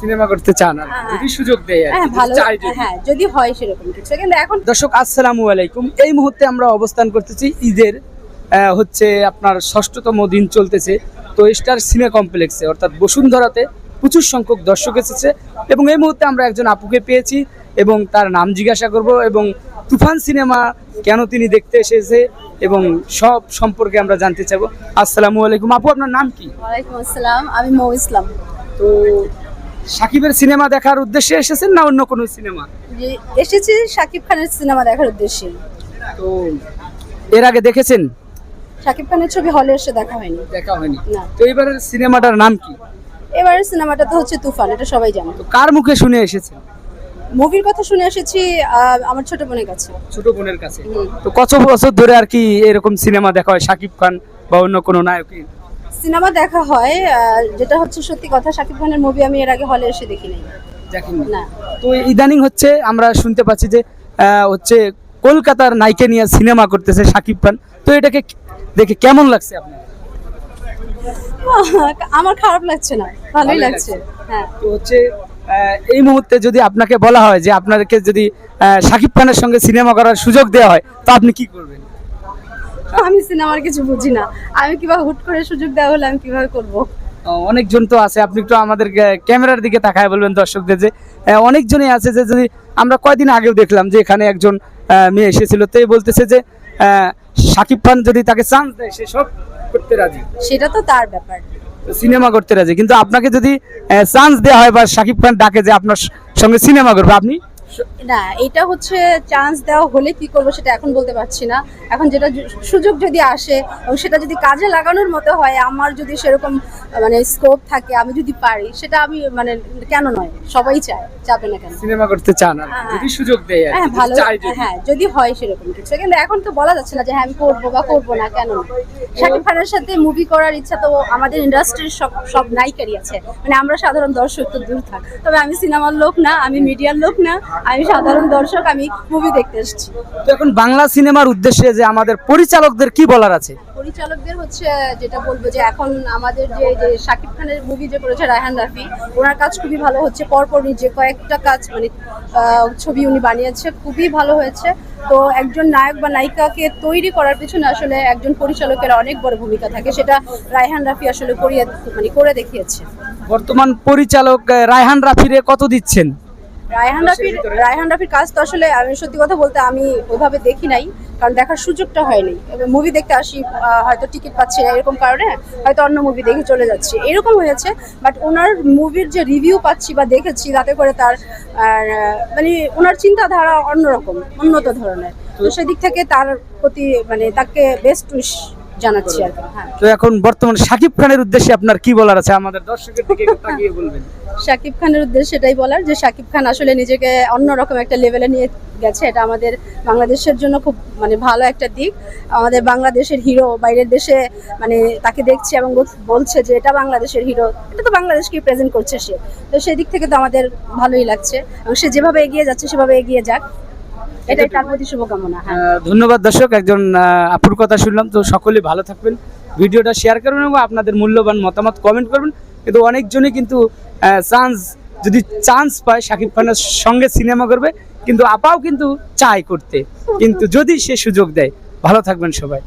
Cinema করতে চান। হ্যাঁ। যদি সুযোগ দেয় হ্যাঁ ভালো। হ্যাঁ যদি হয় সেরকম কিছু। কিন্তু এখন দর্শক আসসালামু আলাইকুম। এই মুহূর্তে আমরা অবস্থান করতেছি ঈদের হচ্ছে আপনার ষষ্ঠতম দিন চলতেছে। তো স্টার সিনে কমপ্লেক্সে অর্থাৎ বসুন্ধরাতে প্রচুর সংখ্যক দর্শক এসেছে। এবং এই মুহূর্তে আমরা একজন আপুকে পেয়েছি এবং তার নাম জিজ্ঞাসা করব এবং তুফান সিনেমা কেন তিনি দেখতে এসেছে এবং সব সম্পর্কে আমরা জানতে চাইব। আসসালামু আলাইকুম। আপু আপনার নাম কি? ওয়ালাইকুম আসসালাম। আমি মৌ ইসলাম। তো সাকিবের সিনেমা দেখার উদ্দেশ্যে এসেছেন না অন্য কোনো সিনেমা? এসেছি শাকিব খানের সিনেমা দেখার উদ্দেশ্যে। তো এর আগে দেখেছেন? শাকিব খানের ছবি হলে এসে দেখা হয়নি। দেখা হয়নি। তো এবারের সিনেমাটার নাম কি? এবারের সিনেমাটা তো হচ্ছে তুফান এটা সবাই জানে। তো কার মুখে শুনে এসেছেন মুভির কথা শুনে এসেছি আমার ছোট বোনের কাছে। ছোট বোনের কাছে। তো কত বছর ধরে আর কি এরকম সিনেমা দেখা হয় শাকিব খান বা অন্য কোনো নায়ক সিনেমা দেখা হয় যেটা হচ্ছে সত্যি কথা শাকিব খানের মুভি আমি এর আগে হলে এসে দেখি নাই না। তো ইদানিং হচ্ছে আমরা শুনতে পাচ্ছি যে হচ্ছে কলকাতার নায়িকা নিয়ে সিনেমা করতেছে শাকিব খান। তো এটাকে দেখে কেমন লাগছে আপনার? আমার খারাপ লাগছে না ভালোই ভালোই লাগছে হ্যাঁ। তো হচ্ছে এই মুহূর্তে যদি আপনাকে বলা হয় যে আপনাকে যদি শাকিব খানের সঙ্গে সিনেমা করার সুযোগ দেওয়া হয় তো আপনি কি করবেন? আমি সিনেমার কিছু বুঝি না। আমি কীভাবে হুট করে সুযোগ দেওয়া হলে আমি কীভাবে করব? অনেকজন তো আছে। আপনি একটু আমাদের ক্যামেরার দিকে তাকায় বলবেন দর্শকদের যে অনেকজনই আছে যে যদি আমরা কয়দিন আগেও দেখলাম যে এখানে একজন মেয়ে এসেছিল। তো এই বলতেছে যে শাকিব খান যদি তাকে চান্স দেয় সে সব করতে রাজি। সেটা তো তার ব্যাপার। সিনেমা করতে রাজি। কিন্তু আপনাকে যদি চান্স দেওয়া হয় বা শাকিব খান ডাকে যে আপনার সঙ্গে সিনেমা করবে আপনি? না এটা হচ্ছে চান্স দেওয়া হলে কি করব সেটা এখন বলতে পারছি না। এখন যেটা সুযোগ যদি আসে এবং সেটা যদি কাজে লাগানোর মতো হয় আমার যদি সেরকম মানে স্কোপ থাকে আমি যদি পারি সেটা আমি মানে কেন নয় সবাই চায় চাবে না কেন। সিনেমা করতে চান হ্যাঁ। যদি সুযোগ দেয় হ্যাঁ ভালো হ্যাঁ যদি হয় সেরকম কিছু। কিন্তু এখন তো বলা যাচ্ছে না যে হ্যাঁ আমি করব বা করব না কেন? শাকিব খানের সাথে মুভি করার ইচ্ছা তো আমাদের ইন্ডাস্ট্রির সব সব নায়িকারই আছে। মানে আমরা সাধারণ দর্শক তো দূর থাক। তবে আমি সিনেমার লোক না আমি মিডিয়ার লোক না আমি সাধারণ দর্শক আমি মুভি দেখতে এসেছি। তো এখন বাংলা সিনেমার উদ্দেশ্যে যে আমাদের পরিচালকদের কি বলার আছে? পরিচালকদের হচ্ছে যেটা বলব যে এখন আমাদের যে যে শাকিব খানের মুভি যে করেছে রায়হান রাফি ওনার কাজ খুবই ভালো হচ্ছে। পরপর যে কয়েকটা কাজ মানে ছবি উনি বানিয়েছে খুবই ভালো হয়েছে। তো একজন নায়ক বা নায়িকাকে তৈরি করার পিছনে আসলে একজন পরিচালকের অনেক বড় ভূমিকা থাকে। সেটা রায়হান রাফি আসলে করিয়ে মানে করে দেখিয়েছে। বর্তমান পরিচালক রায়হান রাফিরে কত দিচ্ছেন? রায়হান রাফির রায়হান রাফির কাজ তো আসলে আমি সত্যি কথা বলতে আমি ওইভাবে দেখি নাই কারণ দেখার সুযোগটা হয়নি। মুভি দেখতে আসি হয়তো টিকিট পাচ্ছি না এরকম কারণে হয়তো অন্য মুভি দেখে চলে যাচ্ছি। এরকম হয়েছে বাট ওনার মুভির যে রিভিউ পাচ্ছি বা দেখেছি তাতে করে তার আর, মানে ওনার চিন্তাধারা অন্যরকম উন্নত ধরনের। তো সেদিক থেকে তার প্রতি মানে তাকে বেস্ট উইশ জানাচ্ছি আর হ্যাঁ। তো এখন বর্তমান শাকিব খানের উদ্দেশ্যে আপনার কি বলার আছে? আমাদের দর্শকের দিকে তাকিয়ে বলবেন। শাকিব খানের উদ্দেশ্যে সেটাই বলার যে শাকিব খান আসলে নিজেকে অন্যরকম একটা লেভেলে নিয়ে গেছে। এটা আমাদের বাংলাদেশের জন্য খুব মানে ভালো একটা দিক। আমাদের বাংলাদেশের হিরো বাইরের দেশে মানে তাকে দেখছে এবং বলছে যে এটা বাংলাদেশের হিরো এটা তো বাংলাদেশকে প্রেজেন্ট করছে সে। তো সেই দিক থেকে তো আমাদের ভালোই লাগছে। এবং সে যেভাবে এগিয়ে যাচ্ছে সেভাবে এগিয়ে যাক। এটাই তার প্রতি শুভকামনা হ্যাঁ। ধন্যবাদ দর্শক একজন আপুর কথা শুনলাম তো সকলে ভালো থাকবেন। ভিডিওটা শেয়ার করবেন এবং আপনাদের মূল্যবান মতামত কমেন্ট করবেন। কিন্তু অনেকজনই কিন্তু চান্স যদি চান্স পায় শাকিব খানের সঙ্গে সিনেমা করবে কিন্তু আপাও কিন্তু চায় করতে। কিন্তু যদি সে সুযোগ দেয় ভালো থাকবেন সবাই।